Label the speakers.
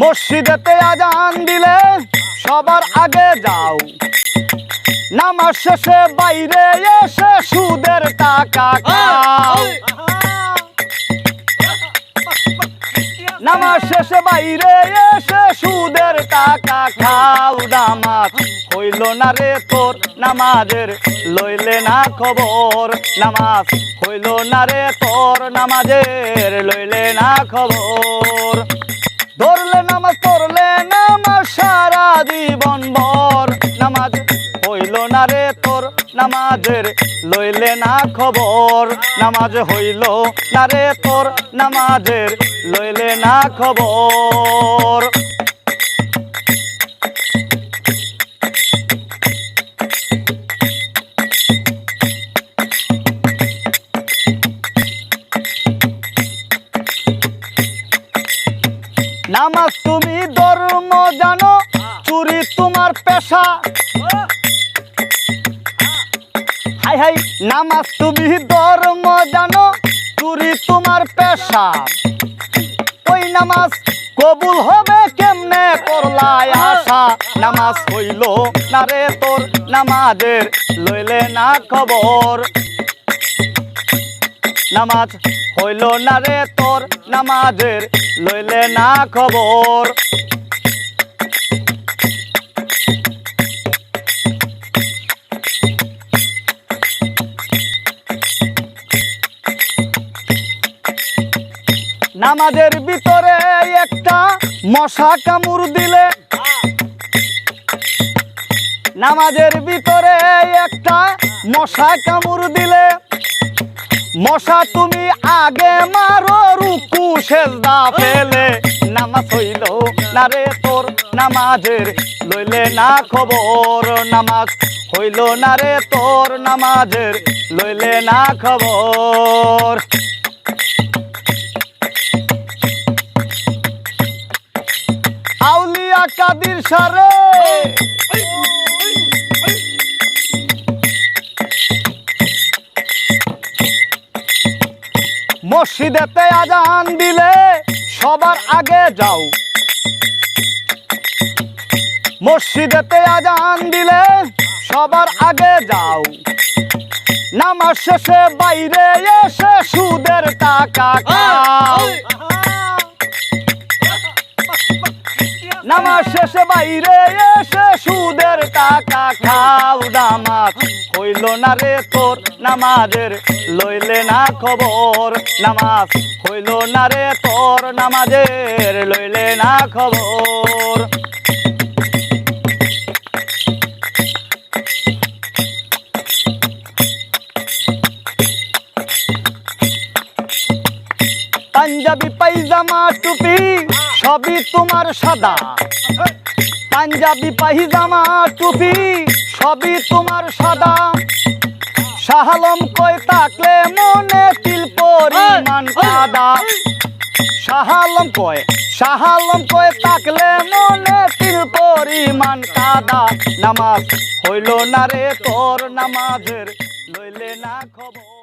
Speaker 1: মসজিদেতে আজান দিলে সবার আগে যাও। নামাজ শেষে বাইরে এসে সুদের টাকা খাও। নামাজ শেষে বাইরে এসে সুদের টাকা খাও। নামাজ হইল না রে তোর নামাজের, লইলে না খবর। নামাজ হইল না রে তোর নামাজের, লইলে না খবর। ধরলে নামাজ, পড়লে নামাজ, সারা জীবন ভর। নামাজ হইল না রে তোর, নামাজের লইলে না খবর। নামাজ হইল না রে তোর, নামাজের লইলে না খবর। নামাজ তুমি ধর্ম জানো, চুরি তোমার পেশা। হাই হাই, নামাজ তুমি ধর্ম জানো, চুরি তোমার পেশা। ওই নামাজ কবুল হবে কেমনে করলাই আশা? নামাজ হইল না রে তোর নামাজের, লইলে না খবর। নামাজ হইল না রে তোর নামাজের, লইলে না খবর। নামাজের ভিতরে একটা মশা কামড় দিলে। নামাজের ভিতরে একটা মশা কামড় দিলে। মশা তুমি আগে মারো, রুকু সেজদা ফেলে। নামাজ হইল না রে তোর নামাজের? লইলে না খবর, নামাজ হইল না রে তোর নামাজের? লইলে না খবর। আউলিয়া কাদির সারে। মসজিদেতে আজান দিলে সবার আগে যাও। মসজিদেতে আজান দিলে সবার আগে যাও। নামাজ শেষে বাইরে এসে সুদের টাকা খাও। নামাজ শেষে বাইরে এসে সুদের টাকা খাও নামাজ হইল না রে তোর নামাজের লইলে না খবর। নামাজ হইল না রে তোর নামাজের লইলে না খবর। পাঞ্জাবি পাইজামা টুপি সবই তোমার সাদা। পাঞ্জাবি পাইজামা টুপি সবই তোমার সাদা। শাহালম কই তাকলে মনে তিল পরিমাণ সাদা শাহালম কয় শাহালম কয় থাকলে মনে তিল পরিমাণ কাদা। নামাজ হইল না রে তোর নামাজের লইলে না খবর।